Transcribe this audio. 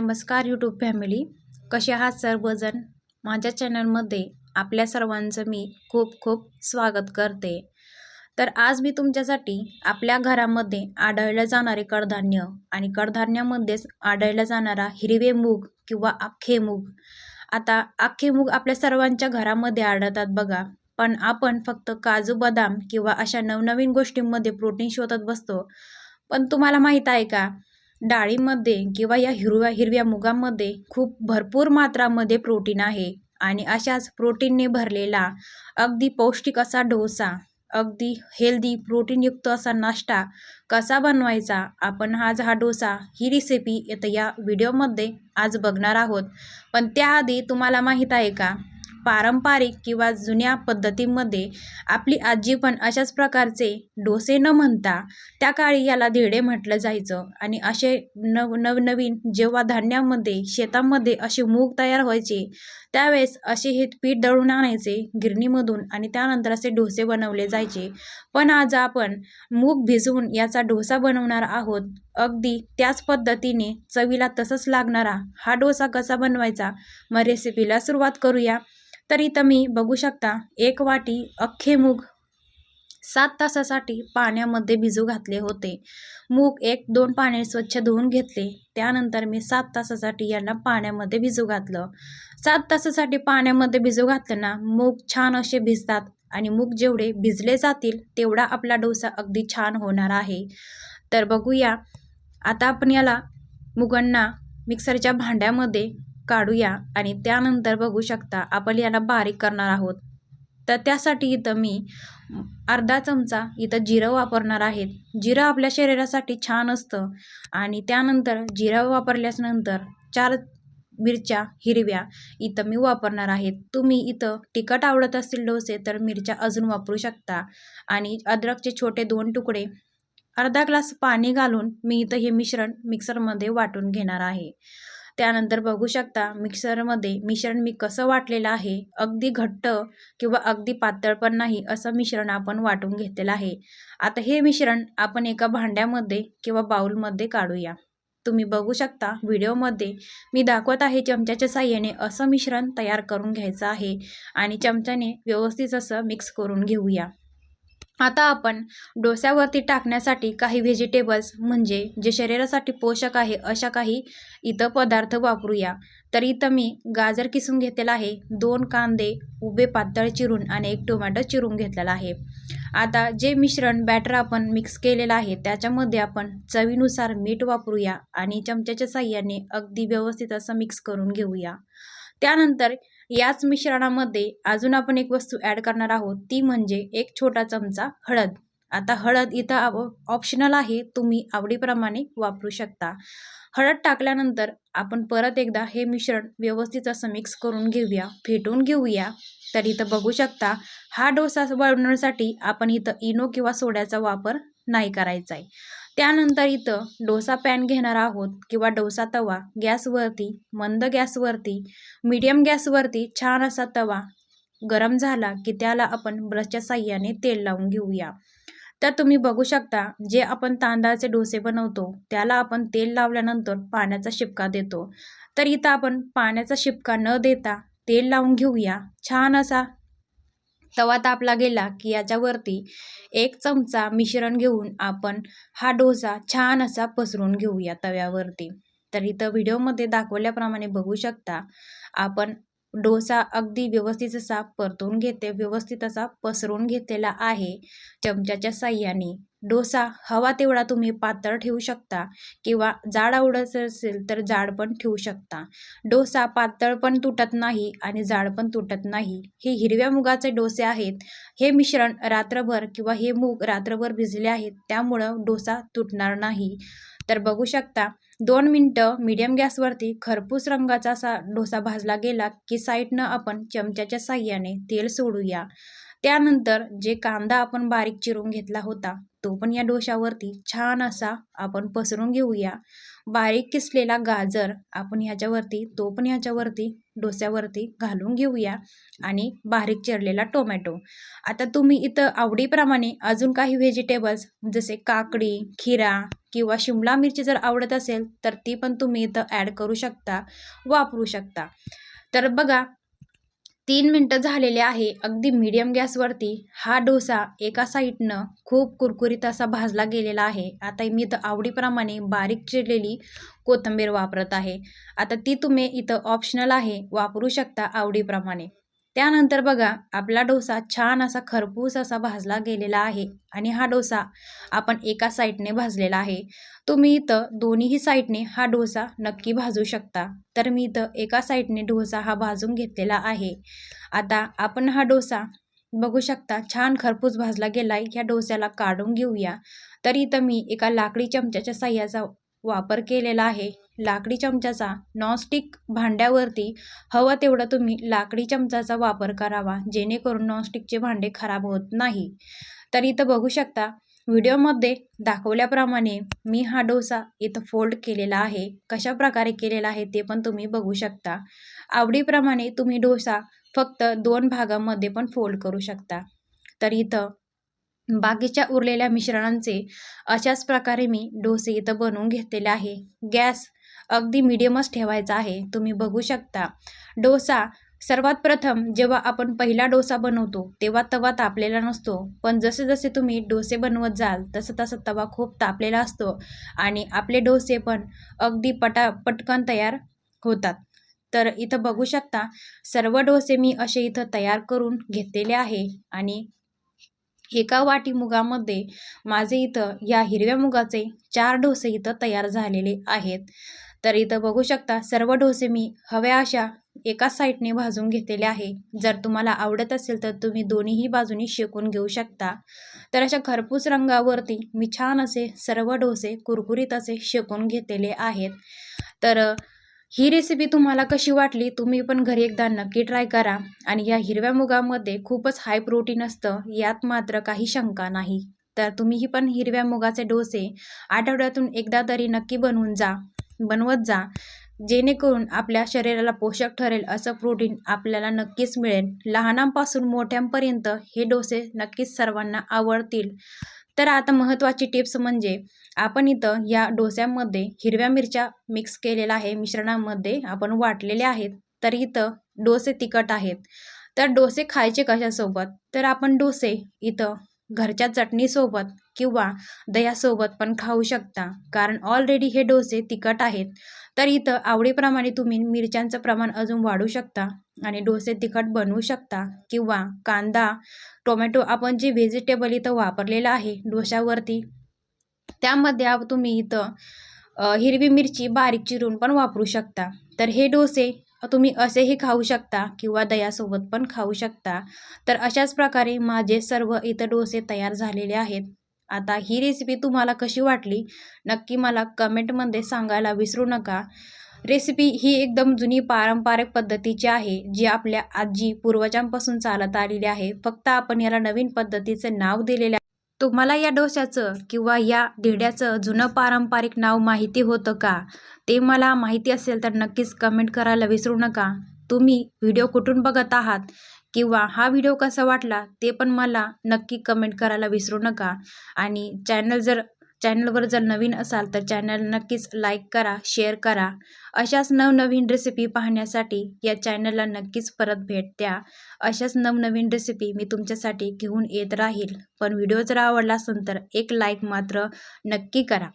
नमस्कार YouTube family कसे आहात सर्वजण? माझ्या चॅनलमध्ये आपल्या सर्वांचं मी खूप खूप स्वागत करते. तर आज मी तुमच्यासाठी आपल्या घरामध्ये आढळलं जाणारे कडधान्य आणि कडधान्यामध्येच आढळला जाणारा हिरवे मूग किंवा अख्खे मूग. आता अख्खे मूग आपल्या सर्वांच्या घरामध्ये आढळतात बघा. पण आपण फक्त काजू बदाम किंवा अशा नवनवीन गोष्टींमध्ये प्रोटीन शोधत बसतो. पण तुम्हाला माहीत आहे का? डाळीमध्ये किंवा या हिरव्या हिरव्या मुगामध्ये खूप भरपूर मात्रामध्ये प्रोटीन आहे आणि अशाच प्रोटीनने भरलेला अगदी पौष्टिक असा डोसा अगदी हेल्दी प्रोटीनयुक्त असा नाश्ता कसा बनवायचा आपण आज हा डोसा ही रेसिपी येतं या व्हिडिओमध्ये आज बघणार आहोत. पण त्याआधी तुम्हाला माहीत आहे का पारंपरिक किंवा जुन्या पद्धतीमध्ये आपली आजी पण अशाच प्रकारचे डोसे न म्हणता त्या काळी याला धिरडे म्हटलं जायचं. आणि असे नव नवनवीन जेव्हा धान्यामध्ये शेतामध्ये असे मूग तयार व्हायचे त्यावेळेस असे हे पीठ दळून आणायचे गिरणीमधून आणि त्यानंतर असे डोसे बनवले जायचे. पण आज आपण मूग भिजवून याचा डोसा बनवणार आहोत. अगदी त्याच पद्धतीने चवीला तसंच लागणारा हा डोसा कसा बनवायचा? मग रेसिपीला सुरुवात करूया. तर इथं मी बघू शकता एक वाटी अख्खे मूग सात तासासाठी पाण्यामध्ये भिजू घातले होते. मूग एक दोन पाने स्वच्छ धुवून घेतले. त्यानंतर मी सात तासासाठी यांना पाण्यामध्ये भिजू घातलं. सात तासासाठी पाण्यामध्ये भिजू घातलं ना मूग छान असे भिजतात आणि मूग जेवढे भिजले जातील तेवढा आपला डोसा अगदी छान होणार आहे. तर बघूया. आता आपण याला मुगांना मिक्सरच्या भांड्यामध्ये काढूया आणि त्यानंतर बघू शकता आपण याला बारीक करणार आहोत. तर त्यासाठी इथं मी अर्धा चमचा इथं जिरं वापरणार आहेत जिरं आपल्या शरीरासाठी छान असतं आणि त्यानंतर जिरं वापरल्यानंतर चार मिरच्या हिरव्या इथं मी वापरणार आहेत तुम्ही इथं तिखट आवडत असतील डोसे तर मिरच्या अजून वापरू शकता आणि अद्रकचे छोटे दोन तुकडे अर्धा ग्लास पाणी घालून मी इथं हे मिश्रण मिक्सरमध्ये वाटून घेणार आहे. त्यानंतर बघू शकता मिक्सरमध्ये मिश्रण मी कसं वाटलेलं आहे अगदी घट्ट किंवा अगदी पातळ पण नाही असं मिश्रण आपण वाटून घेतलेलं आहे. आता हे मिश्रण आपण एका भांड्यामध्ये किंवा बाऊलमध्ये काढूया. तुम्ही बघू शकता व्हिडिओमध्ये मी दाखवत आहे चमच्याच्या साह्याने असं मिश्रण तयार करून घ्यायचं आहे आणि चमच्याने व्यवस्थित असं मिक्स करून घेऊया. आता आपण डोस्यावरती टाकण्यासाठी काही व्हेजिटेबल्स म्हणजे जे शरीरासाठी पोषक आहे अशा काही इथं पदार्थ वापरूया. तर इथं मी गाजर किसून घेतलेला आहे दोन कांदे उभे पातळ चिरून आणि एक टोमॅटो चिरून घेतलेला आहे. आता जे मिश्रण बॅटर आपण मिक्स केलेलं आहे त्याच्यामध्ये आपण चवीनुसार मीठ वापरूया आणि चमच्याच्या साह्याने अगदी व्यवस्थित असं मिक्स करून घेऊया. त्यानंतर याच मिश्रणामध्ये अजून आपण एक वस्तू ॲड करणार आहोत ती म्हणजे एक छोटा चमचा हळद. आता हळद इथं ऑप्शनल आहे तुम्ही आवडीप्रमाणे वापरू शकता. हळद टाकल्यानंतर आपण परत एकदा हे मिश्रण व्यवस्थित असं मिक्स करून घेऊया फेटून घेऊया. तर इथं बघू शकता हा डोसा बनवण्यासाठी आपण इथं इनो किंवा सोड्याचा वापर नाही करायचा आहे त्यानंतर इथं डोसा पॅन घेणार आहोत किंवा डोसा तवा. गॅसवरती मंद गॅसवरती मीडियम गॅसवरती छान असा तवा गरम झाला की त्याला आपण ब्रशच्या साह्याने तेल लावून घेऊया. तर तुम्ही बघू शकता जे आपण तांदळाचे डोसे बनवतो त्याला आपण तेल लावल्यानंतर पाण्याचा शिपका देतो. तर इथं आपण पाण्याचा शिपका न देता तेल लावून घेऊया. छान असा तवा तापला गेला की याच्यावरती एक चमचा मिश्रण घेऊन आपण हा डोसा छान असा पसरून घेऊया तव्यावरती. तर इथं व्हिडिओमध्ये दाखवल्याप्रमाणे बघू शकता आपण डोसा अगदी व्यवस्थित असा परतून घेते व्यवस्थित असा पसरून घेतलेला आहे चमच्याच्या साह्याने. डोसा हवा तेवढा तुम्ही पातळ ठेवू शकता किंवा जाड आवडत असेल तर जाड पण ठेवू शकता. डोसा पातळ पण तुटत नाही आणि जाड पण तुटत नाही. हे हिरव्या मुगाचे डोसे आहेत. हे मिश्रण रात्रभर किंवा हे मूग रात्रभर भिजले आहेत. त्यामुळं डोसा तुटणार नाही. तर बघू शकता दोन मिनटं मीडियम गॅसवरती खरपूस रंगाचा असा डोसा भाजला गेला की साईडनं आपण चमच्याच्या साह्याने तेल सोडूया. त्यानंतर जे कांदा आपण बारीक चिरून घेतला होता तो पण या डोशावरती छान असा आपण पसरून घेऊया. बारीक किसलेला गाजर आपण ह्याच्यावरती तो पण ह्याच्यावरती डोस्यावरती घालून घेऊया आणि बारीक चिरलेला टोमॅटो. आता तुम्ही इथं आवडीप्रमाणे अजून काही व्हेजिटेबल्स जसे काकडी खिरा किंवा शिमला मिरची जर आवडत असेल तर ती पण तुम्ही इथं ॲड करू शकता वापरू शकता. तर बघा तीन मिनटं झालेले आहे. अगदी मीडियम गॅसवरती हा डोसा एका साईडनं खूप कुरकुरीत असा भाजला गेलेला आहे. आता मी इथं आवडीप्रमाणे बारीक चिरलेली कोथिंबीर वापरत आहे. आता ती तुम्ही इथं ऑप्शनल आहे. वापरू शकता आवडीप्रमाणे. त्यानंतर बघा आपला डोसा छान असा खरपूस असा भाजला गेलेला आहे आणि हा डोसा आपण एका साईडने भाजलेला आहे. तुम्ही इथं दोन्हीही साईडने हा डोसा नक्की भाजू शकता. तर मी इथं एका साईडने डोसा हा भाजून घेतलेला आहे. आता आपण हा डोसा बघू शकता छान खरपूस भाजला गेला आहे ह्या डोस्याला काढून घेऊया. तर इथं मी एका लाकडी चमच्याच्या साह्याचा वापर केलेला आहे. लाकडी चमच्याचा नॉनस्टिक भांड्यावरती हवं तेवढं तुम्ही लाकडी चमचाचा वापर करावा जेणेकरून नॉनस्टिकचे भांडे खराब होत नाही. तर इथं बघू शकता व्हिडिओमध्ये दाखवल्याप्रमाणे मी हा डोसा इथं फोल्ड केलेला आहे. कशा प्रकारे केलेला आहे ते पण तुम्ही बघू शकता. आवडीप्रमाणे तुम्ही डोसा फक्त दोन भागामध्ये पण फोल्ड करू शकता. तर इथं बाकीच्या उरलेल्या मिश्रणांचे अशाच प्रकारे मी डोसे इथं बनवून घेतलेले आहे. गॅस अगदी मिडियमच ठेवायचा आहे. तुम्ही बघू शकता. डोसा. सर्वात प्रथम जेव्हा आपण पहिला डोसा बनवतो तेव्हा तवा तापलेला नसतो. पण जसे जसे तुम्ही डोसे बनवत जाल तसं तसं तवा खूप तापलेला असतो आणि आपले डोसे पण अगदी पटा पटकन तयार होतात. तर इथं बघू शकता सर्व डोसे मी असे इथं तयार करून घेतलेले आहे आणि एका वाटी मुगामध्ये माझे इथं या हिरव्या मुगाचे चार डोसे इथं तयार झालेले आहेत. तर इथं बघू शकता सर्व डोसे मी हव्या अशा एकाच साईडने भाजून घेतलेले आहे. जर तुम्हाला आवडत असेल तर तुम्ही दोन्हीही बाजूनी शेकून घेऊ शकता. तर अशा खरपूस रंगावरती मी छान असे सर्व डोसे कुरकुरीत असे शेकून घेतलेले आहेत. तर ही रेसिपी तुम्हाला कशी वाटली तुम्ही पण घरी एकदा नक्की ट्राय करा. आणि या हिरव्या मुगामध्ये खूपच हाय प्रोटीन असतं यात मात्र काही शंका नाही. तर तुम्हीही पण हिरव्या मुगाचे डोसे आठवड्यातून एकदा तरी नक्की बनवून जा. बनवत जा. जेणेकरून आपल्या शरीराला पोषक ठरेल असं प्रोटीन आपल्याला नक्कीच मिळेल. लहानांपासून मोठ्यांपर्यंत हे डोसे नक्कीच सर्वांना आवडतील. तर आता महत्त्वाची टिप्स म्हणजे आपण इथं या डोस्यामध्ये हिरव्या मिरच्या मिक्स केलेल्या आहे मिश्रणामध्ये आपण वाटलेले आहेत तर इथं डोसे तिखट आहेत. तर डोसे खायचे कशासोबत? तर आपण डोसे इथं घरच्या चटणीसोबत किंवा दह्यासोबत पण खाऊ शकता. कारण ऑलरेडी हे डोसे तिखट आहेत. तर इथं आवडीप्रमाणे तुम्ही मिरच्यांचं प्रमाण अजून वाढू शकता आणि डोसे तिखट बनवू शकता. किंवा कांदा टोमॅटो आपण जे व्हेजिटेबल इथं वापरलेलं आहे डोशावरती त्यामध्ये तुम्ही इथं हिरवी मिरची बारीक चिरून पण वापरू शकता. तर हे डोसे तुम्ही असेही खाऊ शकता किंवा दह्यासोबत पण खाऊ शकता. तर अशाच प्रकारे माझे सर्व इतर डोसे तयार झालेले आहेत. आता ही रेसिपी तुम्हाला कशी वाटली? नक्की मला कमेंटमध्ये सांगायला विसरू नका. रेसिपी ही एकदम जुनी पारंपरिक पद्धतीची आहे जी आपल्या आजी पूर्वजांपासून चालत आलेली आहे. फक्त आपण याला नवीन पद्धतीचं नाव दिलेलं तुम्हाला या डोश्याचं किंवा या धिड्याचं जुनं पारंपरिक नाव माहिती होतं का? ते मला माहिती असेल तर नक्कीच कमेंट करायला विसरू नका. तुम्ही व्हिडिओ कुठून बघत आहात किंवा हा व्हिडिओ कसा वाटला ते पण मला नक्की कमेंट करायला विसरू नका. आणि चॅनल जर चॅनलवर जर नवीन असाल तर चॅनल नक्कीच लाईक करा शेअर करा. अशाच नवनवीन रेसिपी पाहण्यासाठी या चॅनलला नक्कीच परत भेट द्या. अशाच नवनवीन रेसिपी मी तुमच्यासाठी घेऊन येत राहील. पण व्हिडिओ जर आवडला असेल तर एक लाईक मात्र नक्की करा.